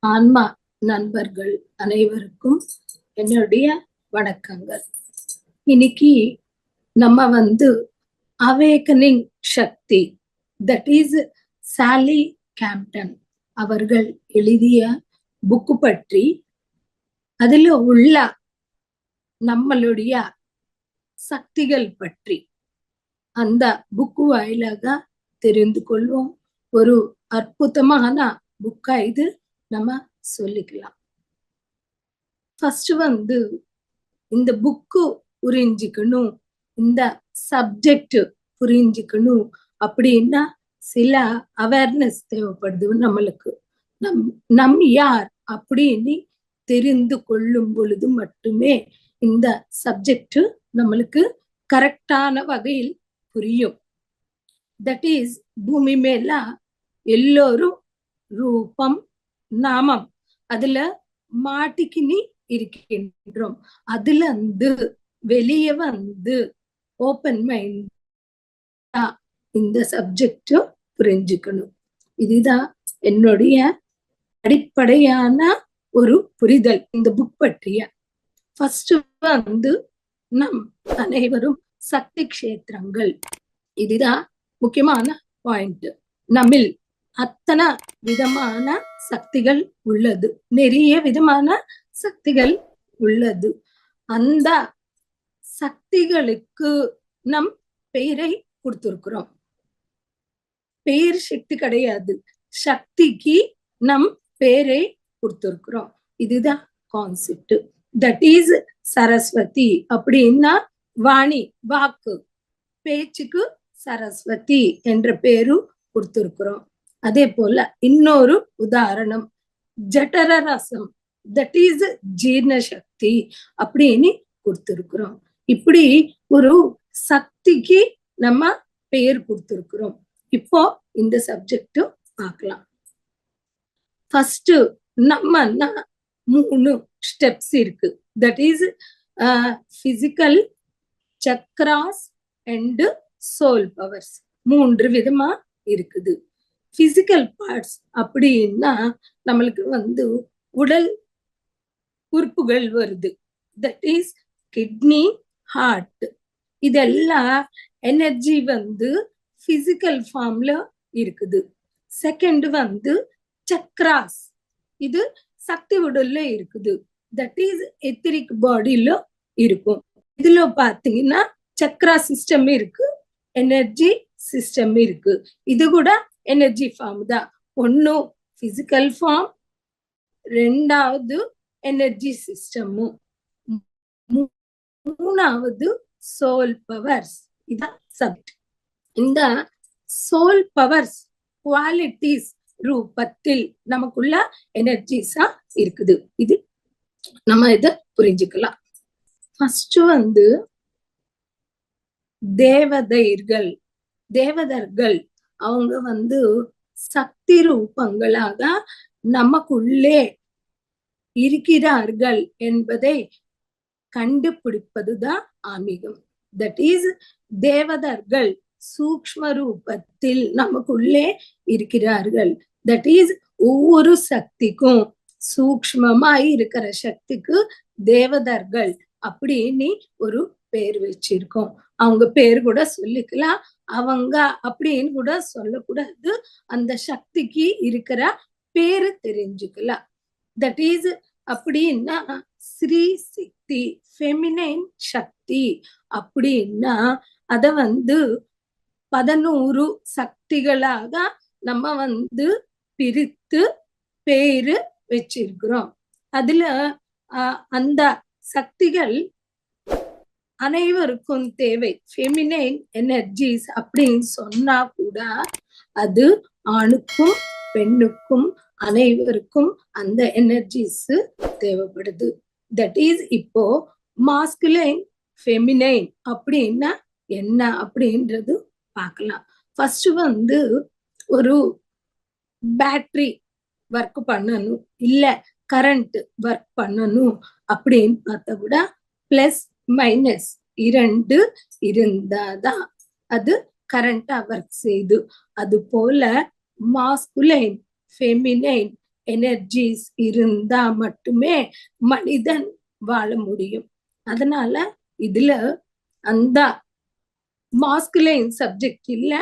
ஆன்மா நண்பர்கள் அனைவருக்கும் என்னுடைய வணக்கங்கள். இன்னைக்கு நம்ம வந்து awakening Shakti that is Sally Kempton அவர்கள் எழுதிய புக்கு பற்றி அதுல உள்ள நம்மளுடைய சக்திகள் பற்றி அந்த புக்கு வாயிலாக தெரிந்து கொள்வோம். ஒரு அற்புதமான புக்கா இது நம்ம சொல்லிக்கலாம். ஃபர்ஸ்ட் வந்து இந்த புக்கு புரிஞ்சுக்கணும் இந்த சப்ஜெக்ட் புரிஞ்சுக்கணும் அப்படின்னா சில அவேர்னஸ் தேவைப்படுது நம்மளுக்கு. நம் நம் யார் அப்படின்னு தெரிந்து கொள்ளும் பொழுது மட்டுமே இந்த சப்ஜெக்ட் நம்மளுக்கு கரெக்டான வகையில் புரியும். தட் இஸ் பூமி மேல எல்லோரும் ரூபம் நாமம். அதுல மாட்டிக்கினி இருக்கின்றோம். அதுல இருந்து வெளியே வந்து ஓப்பன் மைண்ட் இந்த சப்ஜெக்ட் புரிஞ்சுக்கணும். இதுதான் என்னுடைய அடிப்படையான ஒரு புரிதல் இந்த புக் பற்றிய. ஃபர்ஸ்ட் வந்து நம் அனைவரும் சக்தி கஷேத்திரங்கள். இதுதான் முக்கியமான பாயிண்ட் நம்மில் அத்தனை விதமான சக்திகள் உள்ளது. நிறைய விதமான சக்திகள் உள்ளது. அந்த சக்திகளுக்கு நம் பெயரை கொடுத்திருக்கிறோம். பெயர் சக்தி கிடையாது. சக்திக்கு நம் பெயரை கொடுத்திருக்கிறோம். இதுதான் கான்செப்ட் தட் இஸ் சரஸ்வதி அப்படின்னா வாணி வாக்கு. பேச்சுக்கு சரஸ்வதி என்ற பேரு கொடுத்திருக்கிறோம். அதே போல இன்னொரு உதாரணம். ஜட்டர ரசம் தட் இஸ் ஜீர்ண சக்தி அப்படின்னு கொடுத்திருக்கிறோம். இப்படி ஒரு சக்திக்கு நம்ம பெயர் கொடுத்திருக்கிறோம். இப்போ இந்த சப்ஜெக்டும் பார்க்கலாம். ஃபர்ஸ்ட் நம்ம மூணு ஸ்டெப்ஸ் இருக்கு. That is physical chakras and soul powers மூன்று விதமா இருக்குது. பிசிக்கல் பார்ட்ஸ் அப்படின்னா நம்மளுக்கு வந்து உடல் உறுப்புகள் வருது. தட் இஸ் கிட்னி ஹார்ட் இதெல்லாம் எனர்ஜி வந்து பிசிக்கல் ஃபார்ம்ல இருக்குது. செகண்ட் வந்து சக்ராஸ் இது சக்தி உடல்ல இருக்குது. தட் இஸ் எத்திரிக் பாடியில இருக்கும். இதுல பாத்தீங்கன்னா சக்ரா சிஸ்டம் இருக்கு எனர்ஜி சிஸ்டம் இருக்கு. இது கூட எனர்ஜி ஃபார்ம் தான். ஒன்னு பிசிக்கல் ஃபார்ம் ரெண்டாவது எனர்ஜி சிஸ்டமும் மூணாவது சோல் பவர்ஸ் இதான் சப்ஜெக்ட் இந்த சோல் பவர்ஸ் குவாலிட்டிஸ் ரூபத்தில் நமக்குள்ள எனர்ஜிஸா இருக்குது. இது நம்ம இத புரிஞ்சுக்கலாம். ஃபர்ஸ்ட் வந்து தேவதைர்கள் தேவதர்கள் அவங்க வந்து சக்தி ரூபங்களாக நமக்குள்ளே இருக்கிறார்கள் என்பதை கண்டுபிடிப்பதுதான் ஆன்மீகம். தட் இஸ் தேவதர்கள் சூக்ம ரூபத்தில் நமக்குள்ளே இருக்கிறார்கள். தட் இஸ் ஒவ்வொரு சக்திக்கும் சூக்மமாய் இருக்கிற சக்திக்கு தேவதர்கள் அப்படின்னு ஒரு பேர் வச்சிருக்கோம். அவங்க பேர் கூட சொல்லிக்கலாம். அவங்க அப்படின்னு கூட சொல்லக்கூடாது. அந்த சக்திக்கு இருக்கிற பேரு தெரிஞ்சுக்கலாம். தட் இஸ் அப்படின்னா ஸ்ரீ சக்தி ஃபெமினைன் சக்தி அப்படின்னா அத வந்து பதினோரு சக்திகளாக நம்ம வந்து பிரித்து பேரு வச்சிருக்கிறோம். அதுல அந்த சக்திகள் அனைவருக்கும் தேவை. ஃபெமினைன் எனர்ஜிஸ் அப்படின்னு சொன்னா கூட அது ஆணுக்கும் பெண்ணுக்கும் அனைவருக்கும் அந்த எனர்ஜிஸ் தேவைப்படுது. தட் இஸ் இப்போ மாஸ்குலைன் ஃபெமினைன் அப்படின்னா என்ன அப்படின்றது பார்க்கலாம். ஃபர்ஸ்ட் வந்து ஒரு பேட்டரி ஒர்க் பண்ணணும். இல்ல கரண்ட் ஒர்க் பண்ணணும் அப்படின்னு பார்த்தா கூட பிளஸ் மைனஸ் இரண்டு இருந்தாதான் அது கரண்டா ஒர்க் செய்யுது அது போல மாஸ்குலைன் ஃபெமினைன் எனர்ஜிஸ் இருந்தா மட்டுமே மனிதன் வாழ முடியும். அதனால இதுல அந்த மாஸ்குலைன் சப்ஜெக்ட் இல்ல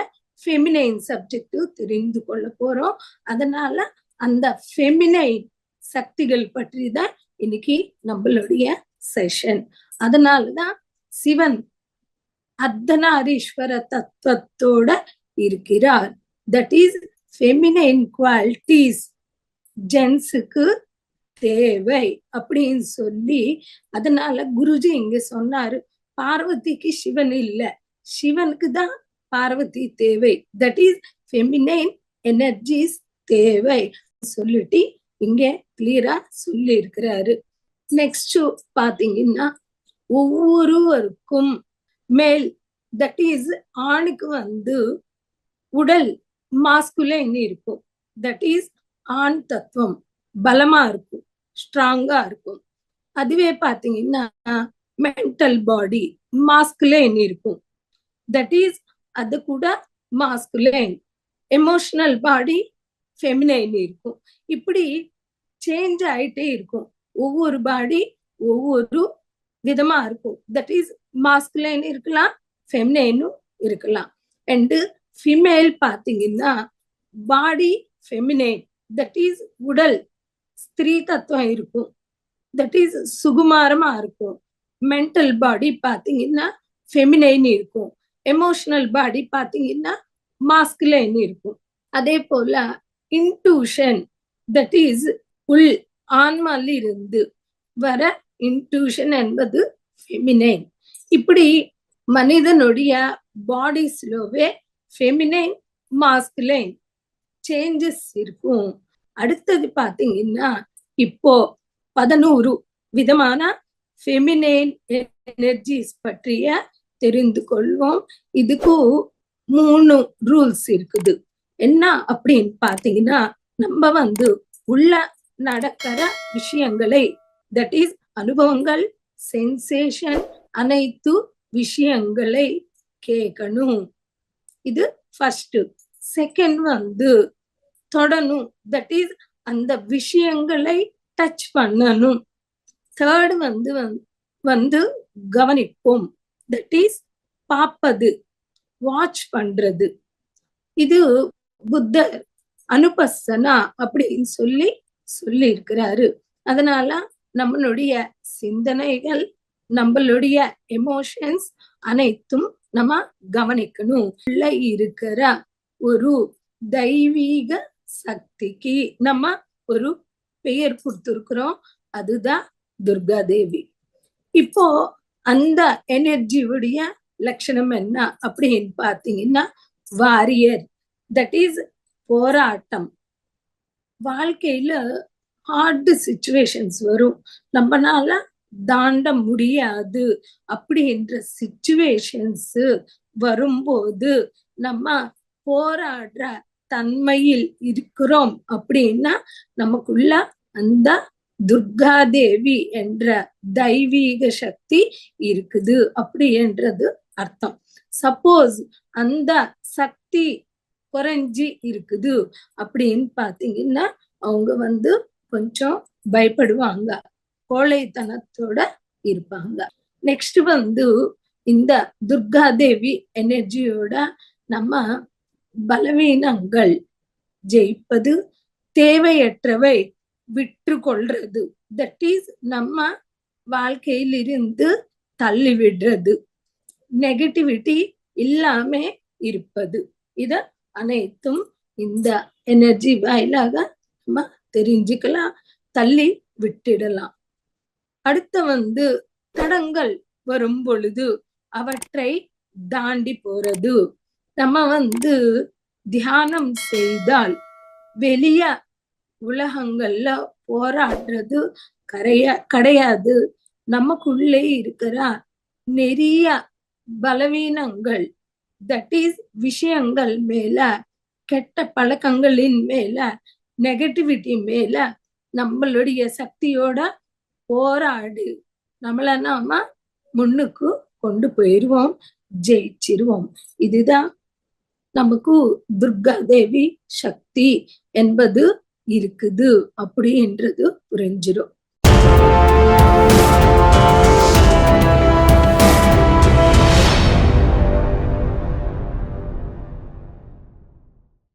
ஃபெமினைன் சப்ஜெக்ட் தெரிந்து கொள்ள போறோம். அதனால அந்த ஃபெமினைன் சக்திகள் பற்றி தான் இன்னைக்கு நம்மளுடைய செஷன் அதனாலதான் சிவன் அர்த்தநாரீஸ்வர தத்துவத்தோட இருக்கிறார். தட் இஸ் ஃபெமினைன் குவாலிட்டிஸ் ஜென்ஸுக்கு தேவை அப்படின்னு சொல்லி அதனால குருஜி இங்க சொன்னாரு பார்வதிக்கு சிவன் இல்ல. சிவனுக்கு தான் பார்வதி தேவை. தட் இஸ் ஃபெமினைன் எனர்ஜிஸ் தேவை. சொல்லிட்டு இங்க கிளியரா சொல்லி இருக்கிறாரு நெக்ஸ்ட் பாத்தீங்கன்னா ஒவ்வொருவருக்கும் மேல் தட் இஸ் ஆணுக்கு வந்து உடல் மாஸ்குலைன் இருக்கும். தட் இஸ் ஆண் தத்துவம் பலமா இருக்கும் ஸ்ட்ராங்கா இருக்கும். அதுவே பாத்தீங்கன்னா மென்டல் பாடி மாஸ்குலைன் இருக்கும். தட் இஸ் அது கூட மாஸ்குலைன் எமோஷனல் பாடி ஃபெமினைன் இருக்கும். இப்படி சேஞ்ச் ஆயிட்டே இருக்கும். ஒவ்வொரு பாடி ஒவ்வொரு விதமா இருக்கும். தட் இஸ் மாஸ்குலைன் இருக்கலாம் ஃபெமினைனும் இருக்கலாம். அண்டு ஃபிமேல் பாத்தீங்கன்னா பாடி ஃபெமினைன் தட் இஸ் உடல் ஸ்திரீ தத்துவம் இருக்கும். தட் இஸ் சுகுமாரமா இருக்கும். மென்டல் பாடி பாத்தீங்கன்னா ஃபெமினைன் இருக்கும். எமோஷனல் பாடி பாத்தீங்கன்னா மாஸ்குலைன் இருக்கும். அதே போல இன்டூஷன் தட் இஸ் உள் ஆன்மால இருந்து வர இன்ட்யூஷன் என்பது ஃபெமினைன் இப்படி மனிதனுடைய பாடிஸ்லவே ஃபெமினைன் மாஸ்குலைன் சேஞ்சஸ் இருக்கும். அடுத்தது பாத்தீங்கன்னா இப்போ பதினோரு விதமான ஃபெமினைன் எனர்ஜிஸ் பற்றிய தெரிந்து கொள்வோம். இதுக்கு மூணு ரூல்ஸ் இருக்குது. என்ன அப்படின்னு பாத்தீங்கன்னா நம்ம வந்து உள்ள நடக்கிற விஷயங்களை தட் இஸ் அனுபவங்கள் சென்சேஷன் அனைத்து விஷயங்களை கேட்கணும் இது ஃபர்ஸ்ட் செகண்ட் வந்து தொடணும். தட் இஸ் அந்த விஷயங்களை டச் பண்ணணும். தேர்ட் வந்து வந்து கவனிப்போம். தட் இஸ் பார்ப்பது வாட்ச் பண்றது. இது புத்தர் அனுபசனா அப்படின்னு சொல்லி சொல்லி இருக்கிறாரு அதனால நம்மளுடைய சிந்தனைகள் நம்மளுடைய எமோஷன்ஸ் அனைத்தும் நம்ம கவனிக்கணும். உள்ள இருக்கிற ஒரு தெய்வீக சக்திக்கு நம்ம ஒரு பெயர் கொடுத்துருக்குறோம். அதுதான் துர்கா தேவி இப்போ அந்த எனர்ஜியுடைய லட்சணம் என்ன அப்படின்னு பாத்தீங்கன்னா வாரியர் தட் இஸ் போராட்டம். வாழ்க்கையில ஹார்டு சுச்சுவேஷன்ஸ் வரும். நம்மனால தாண்ட முடியாது. அப்படின்ற சுச்சுவேஷன்ஸ் வரும்போது நம்ம போராடுற தன்மையில் இருக்கிறோம். அப்படின்னா நமக்குள்ள அந்த துர்கா தேவி என்ற தெய்வீக சக்தி இருக்குது அப்படி என்றது அர்த்தம். சப்போஸ் அந்த சக்தி குறைஞ்சி இருக்குது அப்படின்னு பாத்தீங்கன்னா அவங்க வந்து கொஞ்சம் பயப்படுவாங்க. கோழைத்தனத்தோட இருப்பாங்க. நெக்ஸ்ட் வந்து இந்த துர்கா தேவி எனர்ஜியோட நம்ம பலவீனங்கள் ஜெயிப்பது தேவையற்றவை விற்று கொள்றது தட் இஸ் நம்ம வாழ்க்கையிலிருந்து தள்ளி விடுறது நெகட்டிவிட்டி இல்லாம இருப்பது. இத அனைத்தும் இந்த எனர்ஜி வாயிலாக நம்ம தெரிஞ்சுக்கலாம் தள்ளி விட்டுடலாம். அடுத்த வந்து தடங்கள் வரும் பொழுது அவற்றை தாண்டி போறது. நம்ம வந்து தியானம் செய்தால் வெளிய உலகங்கள்ல போராடுறது கரைய கிடையாது. நமக்குள்ளே இருக்கிற நிறைய பலவீனங்கள் தட் இஸ் விஷயங்கள் மேல கெட்ட பழக்கங்களின் மேல நெகட்டிவிட்டி மேல நம்மளுடைய சக்தியோட போராடு. நம்மள நாம முன்னுக்கு கொண்டு போயிருவோம் ஜெயிச்சிருவோம். இதுதான் நமக்கு துர்கா தேவி சக்தி என்பது இருக்குது அப்படின்றது புரிஞ்சிடும்